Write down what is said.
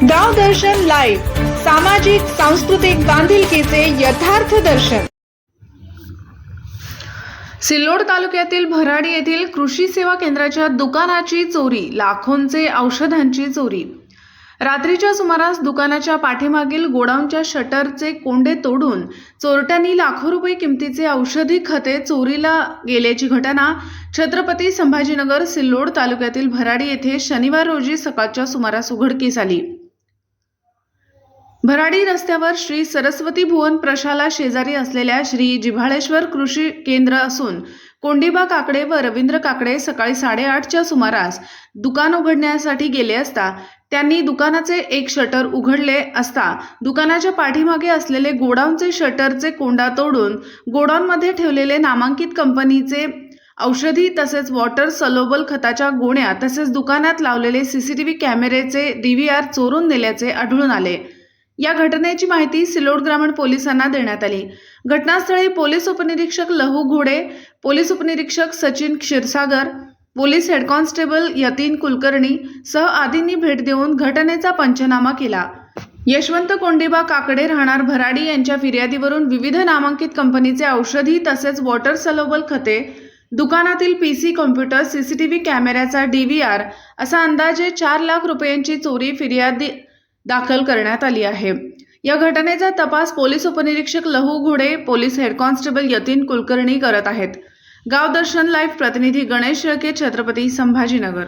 Live सामाजिक सांस्कृतिक बांधिलकीचे यथार्थ दर्शन. सिल्लोड तालुक्यातील भराडी येथील कृषी सेवा केंद्राच्या दुकानाची चोरी लाखोंचे औषधांची चोरी. रात्रीच्या सुमारास दुकानाच्या पाठीमागील गोडाऊनच्या शटरचे कोंडे तोडून चोरट्यांनी लाखो रुपये किमतीचे औषधी खते चोरीला गेल्याची घटना छत्रपती संभाजीनगर सिल्लोड तालुक्यातील भराडी येथे शनिवार रोजी सकाळच्या सुमारास उघडकीस आली. भराडी रस्त्यावर श्री सरस्वती भुवन प्रशाला शेजारी असलेल्या श्री जिव्हाळेश्वर कृषी केंद्र असून कोंडिबा काकडे व रवींद्र काकडे सकाळी साडेआठच्या सुमारास दुकान उघडण्यासाठी गेले असता त्यांनी दुकानाचे एक शटर उघडले असता दुकानाच्या पाठीमागे असलेले गोडाऊनचे शटरचे कोंडा तोडून गोडाऊनमध्ये ठेवलेले नामांकित कंपनीचे औषधी तसेच वॉटर सलोबल खताच्या गोण्या तसेच दुकानात लावलेले सीसीटीव्ही कॅमेरेचे डीव्हीआर चोरून नेल्याचे आढळून आले. या घटनेची माहिती सिल्लोड ग्रामीण पोलिसांना देण्यात आली. घटनास्थळी पोलीस उपनिरीक्षक लहू घोडे पोलीस उपनिरीक्षक Sachin Kshirsagar police head constable Yatin Kulkarni सह आदींनी भेट देऊन घटनेचा पंचनामा केला. यशवंत कोंडिबा काकडे राहणार भराडी यांच्या फिर्यादीवरून विविध नामांकित कंपनीचे औषधी तसेच वॉटर सलोबल खते दुकानातील पी सी कॉम्प्युटर सीसीटीव्ही कॅमेऱ्याचा डीव्हीआर असा अंदाजे चार लाख रुपयांची चोरी फिर्यादी दाखल करण्यात आली आहे. या घटनेचा तपास पोलीस उपनिरीक्षक Lahu Ghode police head constable Yatin Kulkarni करत आहेत. गाव दर्शन लाईव्ह प्रतिनिधी गणेश शेळके छत्रपती संभाजीनगर.